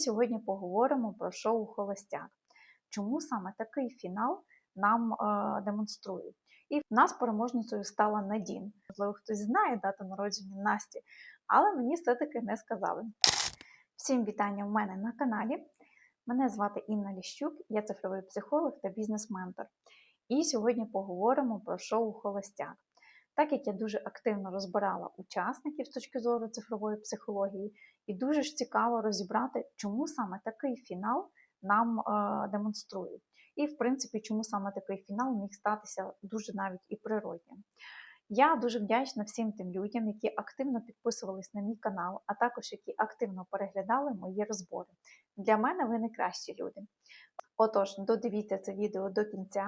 Сьогодні поговоримо про шоу Холостяк. Чому саме такий фінал нам е, демонструють? І в нас переможницею стала Надін. Можливо, хтось знає дату народження Насті, але мені все-таки не сказали. Всім вітання в мене на каналі. Мене звати Інна Ліщук, я цифровий психолог та бізнес-ментор. І сьогодні поговоримо про шоу Холостяк. Так як я дуже активно розбирала учасників з точки зору цифрової психології, і дуже ж цікаво розібрати, чому саме такий фінал нам е, демонструють. І, в принципі, чому саме такий фінал міг статися дуже навіть і природнім. Я дуже вдячна всім тим людям, які активно підписувались на мій канал, а також які активно переглядали мої розбори. Для мене ви найкращі люди. Отож, додивіться це відео до кінця,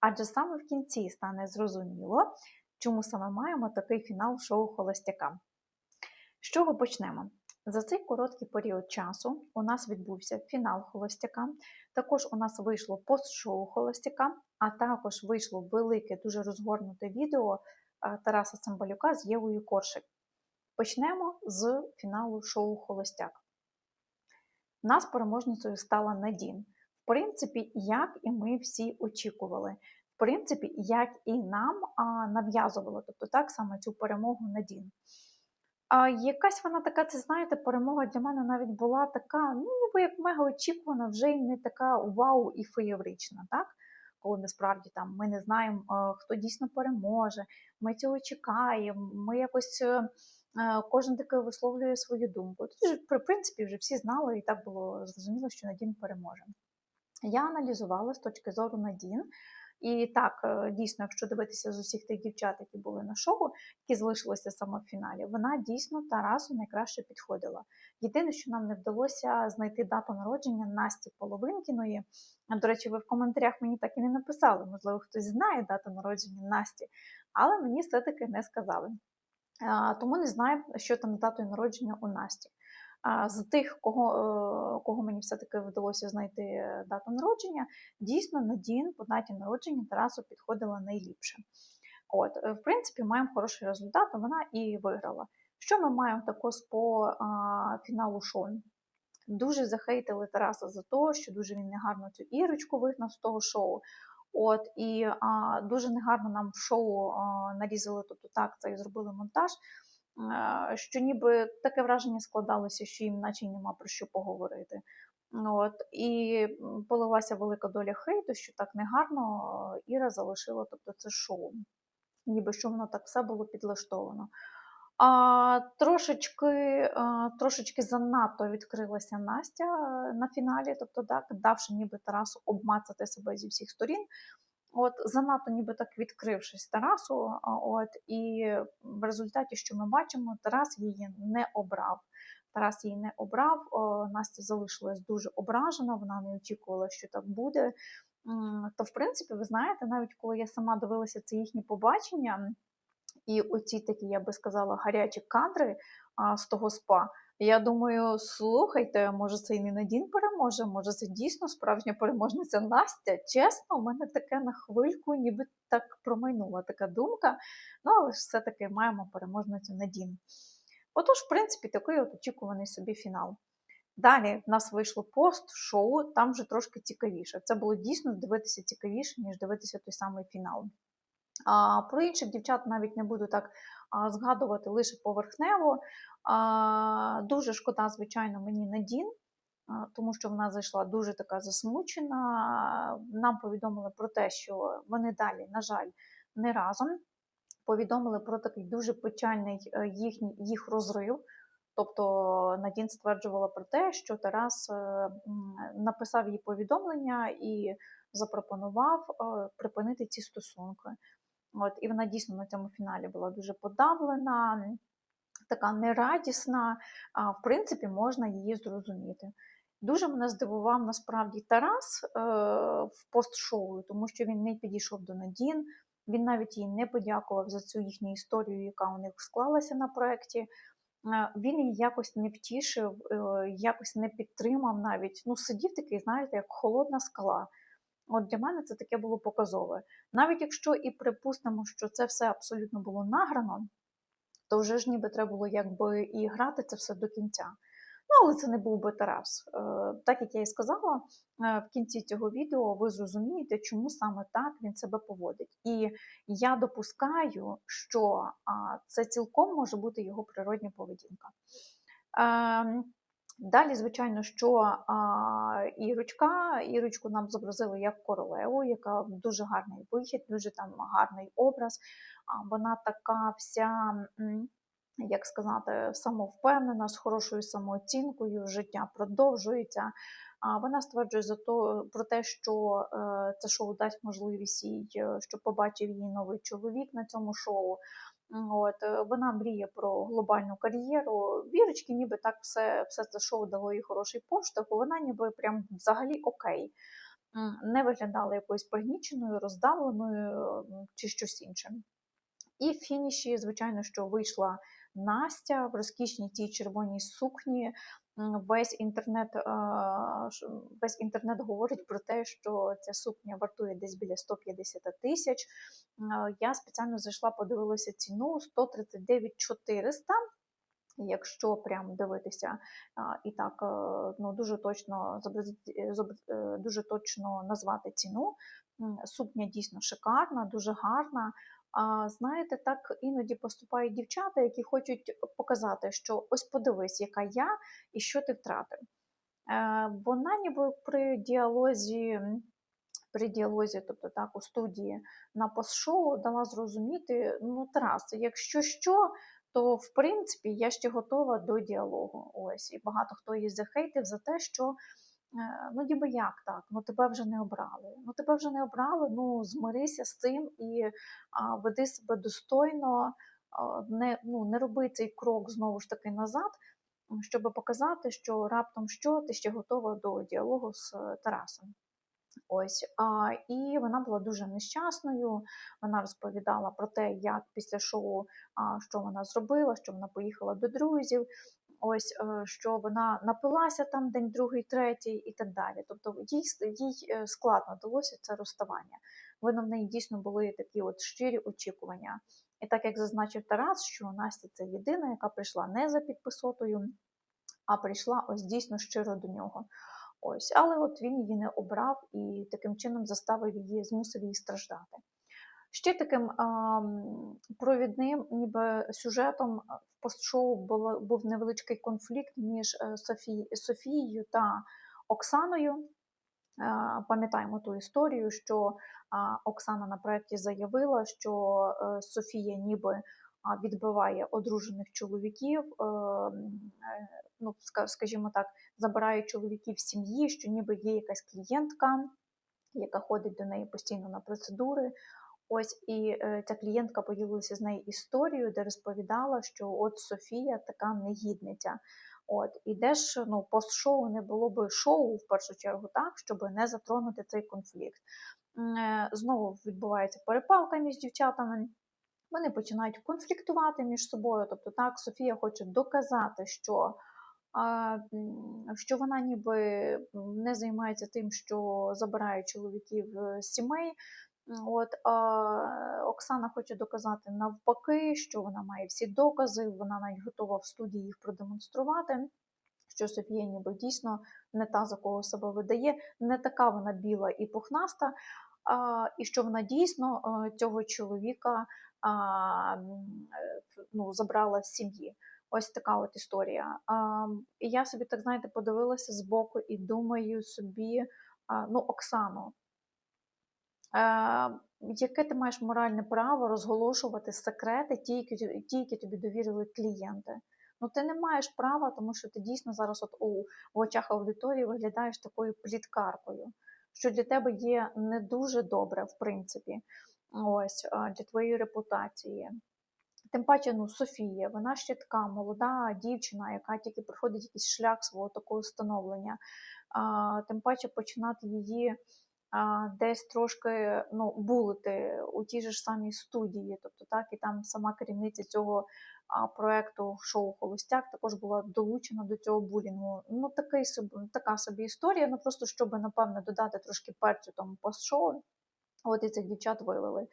адже саме в кінці стане зрозуміло, чому саме маємо такий фінал шоу Холостяка. З чого почнемо? За цей короткий період часу у нас відбувся фінал Холостяка, також у нас вийшло пост-шоу Холостяка, а також вийшло велике, дуже розгорнуте відео Тараса Цимбалюка з Євою Коршик. Почнемо з фіналу шоу Холостяк. Нас переможницею стала Надін. В принципі, як і ми всі очікували. Принципі, як і нам нав'язували, тобто так само цю перемогу Надін. А якась вона така, це знаєте, перемога для мене навіть була така, ну, ніби як мега очікувана, вже й не така вау і феєрична, так? Коли насправді там ми не знаємо, хто дійсно переможе, ми цього чекаємо, ми якось кожен таки висловлює свою думку. Тут, в принципі, вже всі знали, і так було зрозуміло, що Надін переможе. Я аналізувала з точки зору Надін. І так, е, дійсно, якщо дивитися з усіх тих дівчат, які були на шоу, які залишилися саме в фіналі, вона дійсно Тарасу найкраще підходила. Єдине, що нам не вдалося знайти дату народження Насті Половинкіної. До речі, ви в коментарях мені так і не написали, можливо, хтось знає дату народження Насті, але мені все-таки не сказали. Тому не знаю, що там з датою народження у Насті. З тих, кого е, кого мені все-таки вдалося знайти е, дату народження, дійсно Надін по даті народження Тарасу підходила найліпше. От, е, В принципі, маємо хороший результат, вона і виграла. Що ми маємо також по а, фіналу шоу? Дуже захейтили Тараса за те, що дуже він негарно цю ірочку вигнав з того шоу. От, І а, дуже негарно нам в шоу а, нарізали, тобто так, це і зробили монтаж що ніби таке враження складалося, що їм наче нема про що поговорити. От, І полилася велика доля хейту, що так негарно Іра залишила тобто, це шоу, ніби що воно так все було підлаштовано. А, Трошечки а, трошечки занадто відкрилася Настя на фіналі, тобто так, давши ніби Тарасу обмацати себе зі всіх сторін. От занадто ніби так відкрившись Тарасу, от і в результаті, що ми бачимо, Тарас її не обрав. Тарас її не обрав. Настя залишилась дуже ображена, вона не очікувала, що так буде. То, в принципі, ви знаєте, навіть коли я сама дивилася це їхнє побачення, і оці такі, я би сказала, гарячі кадри а, з того спа. Я думаю, слухайте, може це і не Надін переможе, може це дійсно справжня переможниця Настя. Чесно, у мене таке на хвильку, ніби так промайнула така думка. Ну, але ж все-таки маємо переможницю Надін. Отож, в принципі, такий от очікуваний собі фінал. Далі в нас вийшло пост-шоу, там вже трошки цікавіше. Це було дійсно дивитися цікавіше, ніж дивитися той самий фінал. А Про інших дівчат навіть не буду так згадувати лише поверхнево. А, Дуже шкода, звичайно, мені Надін, тому що вона зайшла дуже така засмучена. Нам повідомили про те, що вони далі, на жаль, не разом. Повідомили про такий дуже печальний е, їхній їх розрив. Тобто Надін стверджувала про те, що Тарас е, написав їй повідомлення і запропонував е, припинити ці стосунки. От, І вона дійсно на цьому фіналі була дуже подавлена, така нерадісна, а в принципі, можна її зрозуміти. Дуже мене здивував насправді Тарас е, в пост-шоу, тому що він не підійшов до Надін, він навіть їй не подякував за цю їхню історію, яка у них склалася на проєкті. Е, він її якось не втішив, е, якось не підтримав навіть. Ну, сидів такий, знаєте, як холодна скала. От для мене це таке було показове. Навіть якщо і припустимо, що це все абсолютно було награно, то вже ж ніби треба було якби і грати це все до кінця. Ну, але це не був би Тарас. Е, Так як я і сказала, е, в кінці цього відео ви зрозумієте, чому саме так він себе поводить. І я допускаю, що це цілком може бути його природня поведінка. Далі, звичайно, що а, Ірочка, Ірочку нам зобразили як королеву, яка дуже гарний вихід, дуже там гарний образ. А, вона така вся, як сказати, самовпевнена, з хорошою самооцінкою, життя продовжується. А вона стверджує за то, про те, що е, це шоу дасть можливість їй, е, щоб побачив її новий чоловік на цьому шоу. От, е, вона мріє про глобальну кар'єру. Вірочки, ніби так все, все це шоу дало їй хороший поштовх, вона ніби прям взагалі окей. Не виглядала якоюсь пригніченою, роздавленою чи щось інше. І в фініші, звичайно, що вийшла Настя в розкішній тій червоній сукні. Весь інтернет, е, весь інтернет говорить про те, що ця сукня вартує десь біля 150 тисяч. Е, Я спеціально зайшла, подивилася ціну 139 400. Якщо прям дивитися і так е, ну, дуже точно е, е, дуже точно назвати ціну. Сукня дійсно шикарна, дуже гарна. А знаєте, так іноді поступають дівчата, які хочуть показати, що ось подивись, яка я і що ти втратив. Е, Вона ніби при діалозі, при діалозі, тобто так, у студії на пост-шоу дала зрозуміти, ну, Тарас, якщо що, то в принципі я ще готова до діалогу. Ось, і багато хто її захейтив за те, що ну ніби як так, ну тебе вже не обрали. Ну тебе вже не обрали, ну змирися з цим і а, веди себе достойно, а, не, ну, не роби цей крок знову ж таки назад, щоб показати, що раптом що ти ще готова до діалогу з е, Тарасом. Ось, а, і вона була дуже нещасною. Вона розповідала про те, як після шоу, а, що вона зробила, що вона поїхала до друзів, ось е, що вона напилася там день другий, третій і так далі. Тобто їй, їй е, складно далося це розставання. Видно, в неї дійсно були такі от щирі очікування. І так як зазначив Тарас, що Настя це єдина, яка прийшла не за підписотою, а прийшла ось дійсно щиро до нього. Ось, але от він її не обрав і таким чином заставив її, змусив її страждати. Ще таким провідним, ніби сюжетом в постшоу був невеличкий конфлікт між е, Софі, Софією та Оксаною. Е, Пам'ятаємо ту історію, що Оксана на проєкті заявила, що е, Софія ніби відбиває одружених чоловіків, е, е, ну, скажімо так, забирає чоловіків з сім'ї, що ніби є якась клієнтка, яка ходить до неї постійно на процедури. Ось і е, ця клієнтка поділилася з нею історією, де розповідала, що от Софія така негідниця. От, і де ж ну, пост-шоу не було би шоу в першу чергу, так, щоб не затронути цей конфлікт. Е, Знову відбувається перепалка між дівчатами. Вони починають конфліктувати між собою. Тобто, так, Софія хоче доказати, що, що вона ніби не займається тим, що забирає чоловіків е, з сімей. От, а Оксана хоче доказати навпаки, що вона має всі докази, вона навіть готова в студії їх продемонструвати. Що Софія ніби дійсно не та, за кого себе видає, не така вона біла і пухнаста, а, і що вона дійсно е, цього чоловіка а, е, ну, забрала з сім'ї. Ось така от історія. А, і я собі так знаєте, подивилася збоку і думаю собі, а, ну, Оксано, е, яке ти маєш моральне право розголошувати секрети, ті, які, ті, які тобі довірили клієнти? Ну, ти не маєш права, тому що ти дійсно зараз от у в очах аудиторії виглядаєш такою пліткаркою, що для тебе є не дуже добре, в принципі, ось для твоєї репутації. Тим паче, ну, Софія, вона ще така молода дівчина, яка тільки проходить якийсь шлях свого такого становлення. Тим паче починати її десь трошки ну, булити у тій ж самій студії. Тобто, так, і там сама керівниця цього проекту шоу Холостяк також була долучена до цього булінгу. Ну, такий така собі історія, ну просто щоб, напевне, додати трошки перцю тому пост-шоу. От і цих дівчат вивели.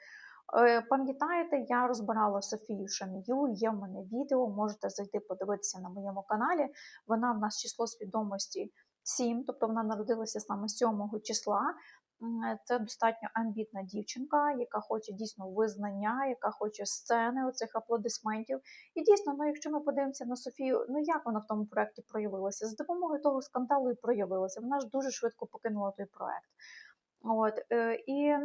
Е, Пам'ятаєте, я розбирала Софію Шамію, є в мене відео, можете зайти подивитися на моєму каналі. Вона в нас число свідомості 7, тобто вона народилася саме 7 числа. Е, Це достатньо амбітна дівчинка, яка хоче дійсно визнання, яка хоче сцени оцих аплодисментів. І дійсно, ну якщо ми подивимося на Софію, ну як вона в тому проєкті проявилася? З допомогою того скандалу і проявилася. Вона ж дуже швидко покинула той проєкт. От, е, і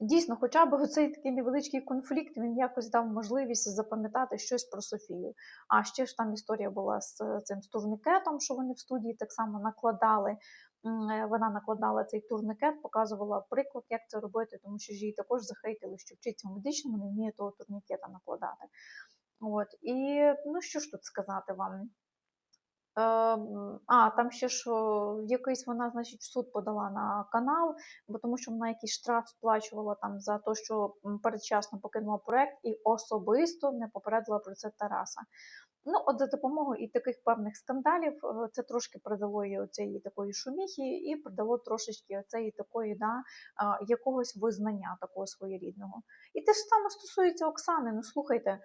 дійсно, хоча б оцей такий невеличкий конфлікт він якось дав можливість запам'ятати щось про Софію. А ще ж там історія була з е, цим з турникетом, що вони в студії так само накладали. Е, Вона накладала цей турникет, показувала приклад, як це робити, тому що ж її також захейтили, що вчиться в медичному, не вміє того турнікета накладати. От. І ну що ж тут сказати вам? Ем, А, там ще ж якийсь вона, значить, в суд подала на канал, бо тому що вона якийсь штраф сплачувала там за те, що передчасно покинула проект і особисто не попередила про це Тараса. Ну, от за допомогою і таких певних скандалів е, це трошки придало їй цієї такої шуміхи, і придало трошечки цієї такої да, якогось визнання такого своєрідного. І те ж саме стосується Оксани. Ну, слухайте.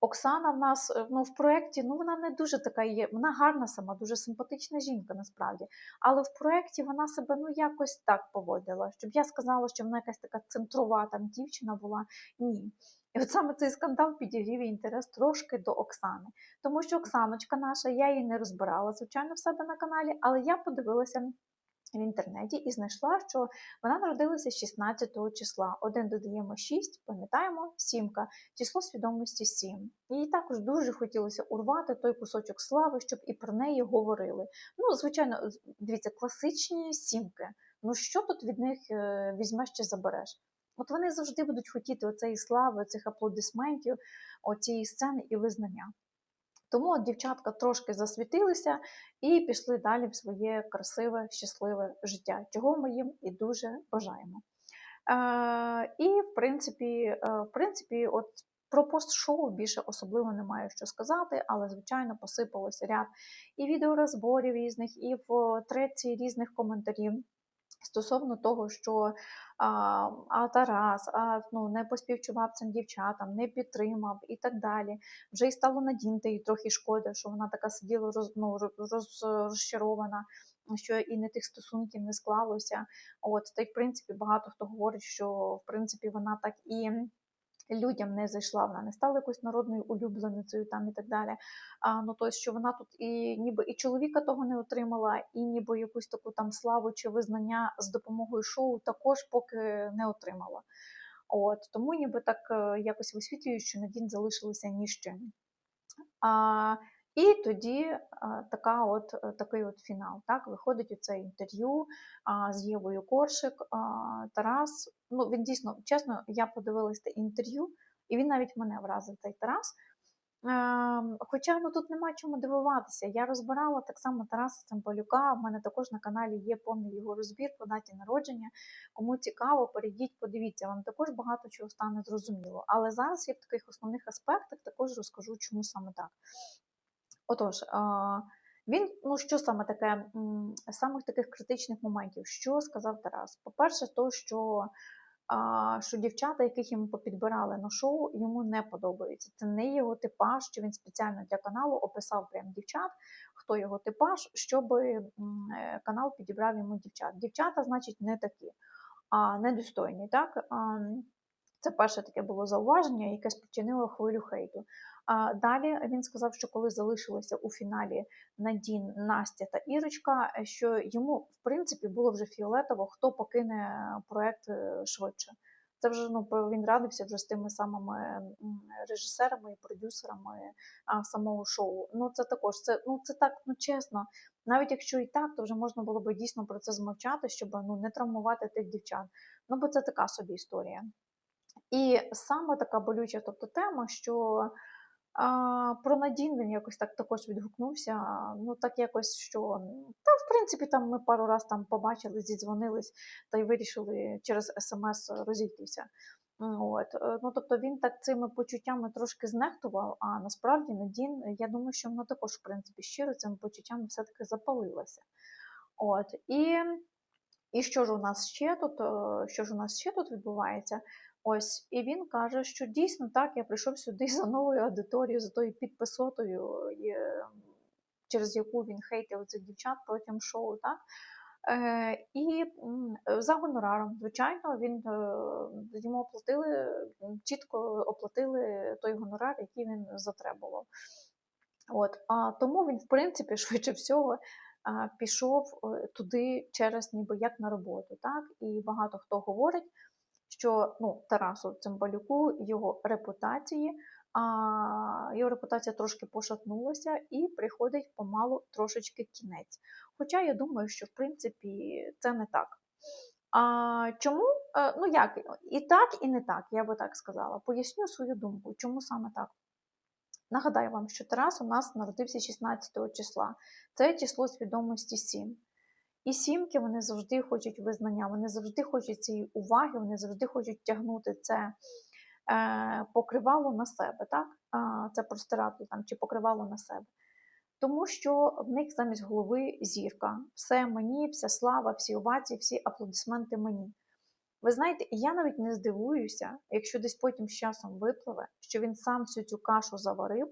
Оксана в нас е, ну, в проєкті, ну вона не дуже така є, вона гарна сама, дуже симпатична жінка насправді. Але в проєкті вона себе ну якось так поводила. Щоб я сказала, що вона якась така центрова там дівчина була. Ні. І от саме цей скандал підігрів інтерес трошки до Оксани. Тому що Оксаночка наша, я її не розбирала, звичайно, в себе на каналі, але я подивилася в інтернеті і знайшла, що вона народилася 16 числа. Один додаємо 6, пам'ятаємо, сімка, число свідомості 7. Їй також дуже хотілося урвати той кусочок слави, щоб і про неї говорили. Ну, звичайно, дивіться, класичні сімки. Ну що тут від них е, візьмеш чи забереш? От вони завжди будуть хотіти оцеї слави, цих аплодисментів, оцієї сцени і визнання. Тому от дівчатка трошки засвітилися і пішли далі в своє красиве, щасливе життя, чого ми їм і дуже бажаємо. Е, і, в принципі, е, в принципі, от про пост-шоу більше особливо немає що сказати, але, звичайно, посипалося ряд і відеорозборів різних, і в треці різних коментарів. Стосовно того, що а, а Тарас а, ну, не поспівчував цим дівчатам, не підтримав і так далі. Вже й стало надінти їй трохи шкода, що вона така сиділа роз, ну, роз, розчарована, що і не тих стосунків не склалося. От, та й в принципі багато хто говорить, що в принципі вона так і людям не зайшла, вона не стала якоюсь народною улюбленицею там і так далі. А, ну, тобто, що вона тут і ніби і чоловіка того не отримала, і ніби якусь таку там славу чи визнання з допомогою шоу також поки не отримала. От, тому ніби так е, якось висвітлюю, що Надін залишилися ні з. А, і тоді а, така от, е, такий от фінал. Так, Виходить у це інтерв'ю з Євою Коршик. Тарас, ну він дійсно, чесно, я подивилась те інтерв'ю, і він навіть мене вразив цей Тарас. Ем, Хоча ну, тут нема чому дивуватися. Я розбирала так само Тараса Цимбалюка. У мене також на каналі є повний його розбір по даті народження. Кому цікаво, перейдіть, подивіться, вам також багато чого стане зрозуміло. Але зараз я в таких основних аспектах також розкажу, чому саме так. Отож, він, ну що саме таке, з самих таких критичних моментів, що сказав Тарас? По-перше, то, що, що дівчата, яких йому попідбирали на шоу, йому не подобаються. Це не його типаж, що він спеціально для каналу описав прям дівчат, хто його типаж, щоб е, канал підібрав йому дівчат. Дівчата, значить, не такі, а недостойні. Так? Це перше таке було зауваження, яке спричинило хвилю хейту. А далі він сказав, що коли залишилися у фіналі Надін, Настя та Ірочка, що йому в принципі було вже фіолетово, хто покине проект е, швидше. Це вже ну він радився вже з тими самими режисерами і продюсерами а, самого шоу. Ну це також це ну це так ну чесно. Навіть якщо і так, то вже можна було би дійсно про це змовчати, щоб ну не травмувати тих дівчат. Ну бо це така собі історія. І саме така болюча тобто тема, що а, про Надін він якось так також відгукнувся. Ну так якось що та в принципі там ми пару раз там побачили, зідзвонились та й вирішили через смс розійтися. От. е, Ну, тобто він так цими почуттями трошки знехтував, а насправді Надін, я думаю, що вона також, в принципі, щиро цими почуттями все-таки запалилася. От. І І що ж у нас ще тут? е, Що ж у нас ще тут відбувається? Ось, і він каже, що дійсно так, я прийшов сюди за новою аудиторією, за тою підписотою, е, через яку він хейтив цих дівчат протягом шоу, так? Е, і за гонораром, звичайно, він е, йому оплатили, чітко оплатили той гонорар, який він затребував. От, а тому він, в принципі, швидше всього, а, пішов е, туди через ніби як на роботу. Так? І багато хто говорить, що ну, Тарасу Цимбалюку його репутації, а, його репутація трошки пошатнулася і приходить помалу трошечки кінець. Хоча я думаю, що в принципі це не так. А, чому? Е, Ну як, і так, і не так, я би так сказала. Поясню свою думку, чому саме так. Нагадаю вам, що Тарас у нас народився 16 числа. Це число свідомості 7. І сімки вони завжди хочуть визнання, вони завжди хочуть цієї уваги, вони завжди хочуть тягнути це е, покривало на себе, так? Це простирадlo там чи покривало на себе. Тому що в них замість голови зірка. Все мені, вся слава, всі овації, всі аплодисменти мені. Ви знаєте, я навіть не здивуюся, якщо десь потім з часом випливе, що він сам всю цю кашу заварив,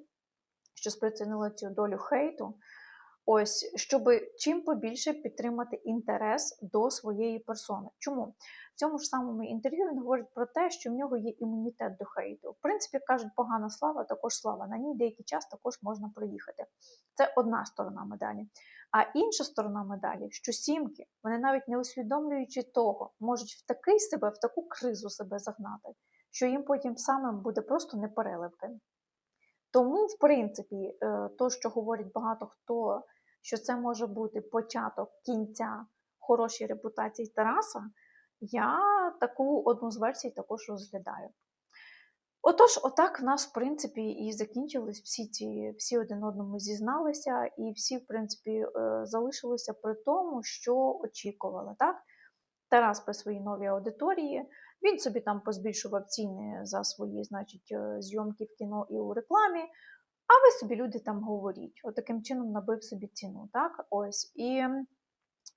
що спричинило цю долю хейту, ось, щоб чим побільше підтримати інтерес до своєї персони. Чому? В цьому ж самому інтерв'ю він говорить про те, що в нього є імунітет до хейту. В принципі, кажуть, погана слава, також слава. На ній деякий час також можна проїхати. Це одна сторона медалі. А інша сторона медалі, що сімки, вони навіть не усвідомлюючи того, можуть в такий себе, в таку кризу себе загнати, що їм потім самим буде просто непереливки. Тому, в принципі, е, то, що говорить багато хто, що це може бути початок кінця хорошої репутації Тараса, я таку одну з версій також розглядаю. Отож, отак в нас, в принципі, і закінчились всі ці, всі один одному зізналися, і всі, в принципі, е, залишилися при тому, що очікували. Так? Тарас при своїй новій аудиторії, він собі там позбільшував ціни за свої, значить, е, зйомки в кіно і у рекламі. А ви собі люди там говоріть. От таким чином набив собі ціну. Так? Ось. І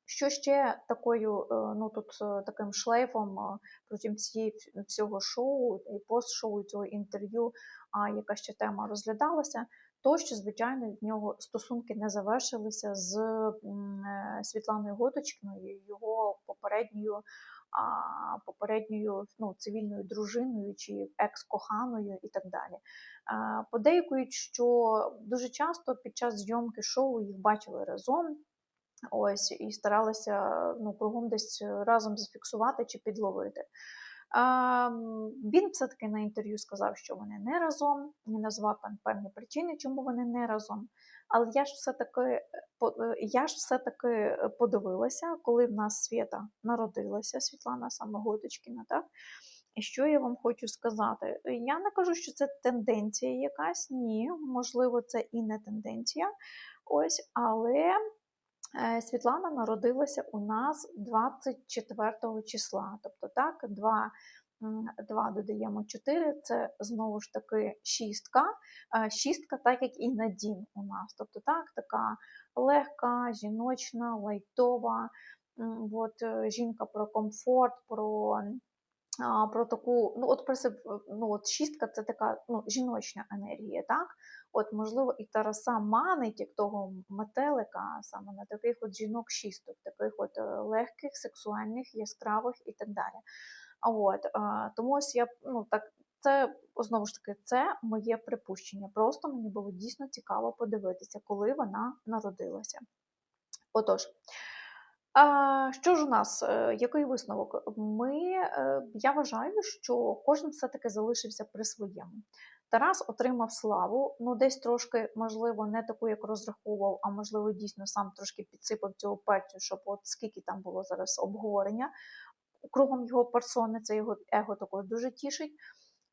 що ще такою, е, ну тут е, таким шлейфом е, протягом цієї всього шоу і постшоу цього інтерв'ю, а яка ще тема розглядалася, то що, звичайно, в нього стосунки не завершилися з Світланою Готочкиною, його попередньою попередньою ну, цивільною дружиною чи екс-коханою і так далі. Подейкують, що дуже часто під час зйомки шоу їх бачили разом. Ось і старалися ну, кругом десь разом зафіксувати чи підловити. А, Він все-таки на інтерв'ю сказав, що вони не разом, не назвав певні причини, чому вони не разом. Але я ж все-таки я ж все-таки подивилася, коли в нас Свята народилася, Світлана Самогодочкіна, так? І що я вам хочу сказати? Я не кажу, що це тенденція якась, ні, можливо, це і не тенденція. Ось, але Е, Світлана народилася у нас 24 числа. Тобто, так, 2 2 додаємо 4, це знову ж таки шістка. Е, шістка, так як і Надін у нас. Тобто, так, така легка, жіночна, лайтова. От, е, Жінка про комфорт, про про таку, ну от ну от шістка це така ну, жіночна енергія, так? От, можливо, і Тараса манить як того метелика саме на таких от жінок шісток, таких от е, легких, сексуальних, яскравих і так далі. От, Тому ось я ну так. Це знову ж таки це моє припущення. Просто мені було дійсно цікаво подивитися, коли вона народилася. Отож, що ж у нас? Е, який висновок? Ми, е, Я вважаю, що кожен все-таки залишився при своєму. Тарас отримав славу, ну десь трошки, можливо, не таку, як розраховував, а можливо, дійсно сам трошки підсипав цього перцю, щоб от скільки там було зараз обговорення кругом його персони, це його его також дуже тішить.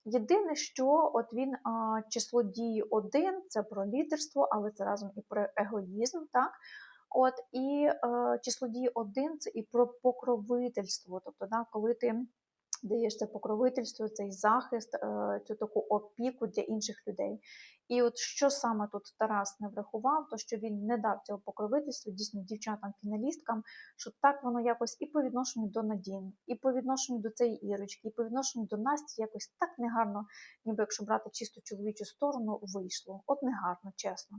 Єдине, що от він а, число дії один, це про лідерство, але це разом і про егоїзм. так? От І е, число дії один це і про покровительство. Тобто, да, коли ти даєш це покровительство, цей захист, е, цю таку опіку для інших людей. І от що саме тут Тарас не врахував, то що він не дав цього покровительства дійсно дівчатам-фіналісткам, що так воно якось і по відношенню до Надін, і по відношенню до цієї Ірочки, і по відношенню до Насті якось так негарно, ніби якщо брати чисто чоловічу сторону, вийшло. От негарно, чесно.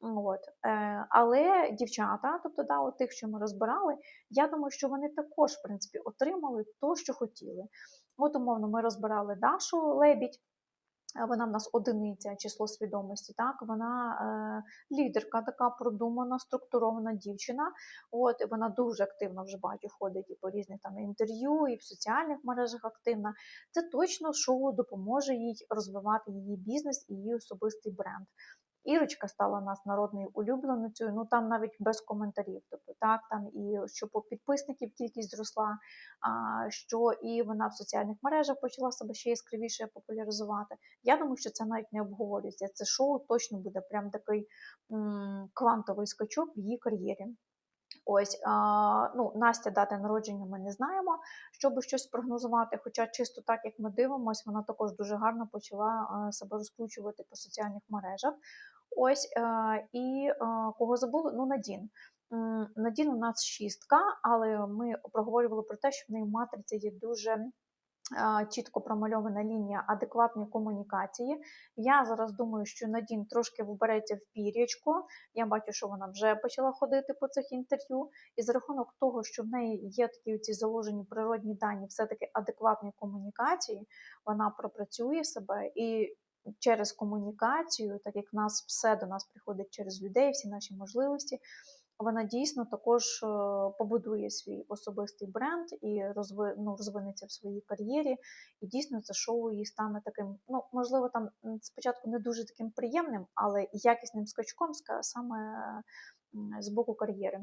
От. Е, але дівчата, тобто да, от тих, що ми розбирали, я думаю, що вони також, в принципі, отримали то, що хотіли. От, умовно, ми розбирали Дашу Лебідь. е, Вона в нас одиниця число свідомості, так вона е, лідерка, така продумана, структурована дівчина. От вона дуже активно вже бачу ходить і по різних там інтерв'ю, і в соціальних мережах активна. Це точно шоу допоможе їй розвивати її бізнес і її особистий бренд. Ірочка стала нас народною улюбленицею, ну там навіть без коментарів. Тобто так, там і що по підписників кількість зросла, а, що і вона в соціальних мережах почала себе ще яскравіше популяризувати. Я думаю, що це навіть не обговорюється. Це шоу точно буде прям такий м, квантовий скачок в її кар'єрі. Ось, а, ну, Настя дати народження ми не знаємо, щоб щось спрогнозувати. Хоча чисто так, як ми дивимося, вона також дуже гарно почала а, себе розкручувати по соціальних мережах. Ось, а, і а, кого забули? Ну, Надін. Надін у нас шістка, але ми проговорювали про те, що в неї в матриці є дуже чітко промальована лінія адекватної комунікації. Я зараз думаю, що Надін трошки вбереться в пір'ячку. Я бачу, що вона вже почала ходити по цих інтерв'ю, і за рахунок того, що в неї є такі ці заложені природні дані, все-таки адекватної комунікації, вона пропрацює себе і. Через комунікацію, так як нас все до нас приходить через людей, всі наші можливості, вона дійсно також е, побудує свій особистий бренд і розви, ну, розвинеться в своїй кар'єрі. І дійсно це шоу їй стане таким, ну можливо, там спочатку не дуже таким приємним, але якісним скачком саме з боку кар'єри.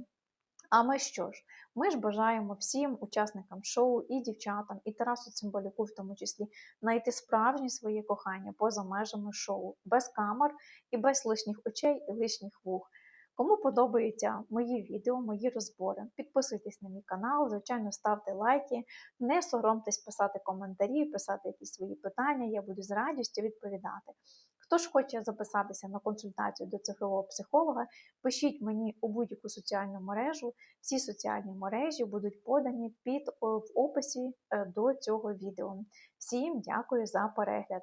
А ми що ж? Ми ж бажаємо всім учасникам шоу, і дівчатам, і Тарасу Цимбалюку, в тому числі, знайти справжнє своє кохання поза межами шоу, без камер і без лишніх очей і лишніх вух. Кому подобаються мої відео, мої розбори, підписуйтесь на мій канал, звичайно, ставте лайки, не соромтесь писати коментарі, писати якісь свої питання, я буду з радістю відповідати. Хто ж хоче записатися на консультацію до цифрового психолога, пишіть мені у будь-яку соціальну мережу. Всі соціальні мережі будуть подані під в описі е, до цього відео. Всім дякую за перегляд!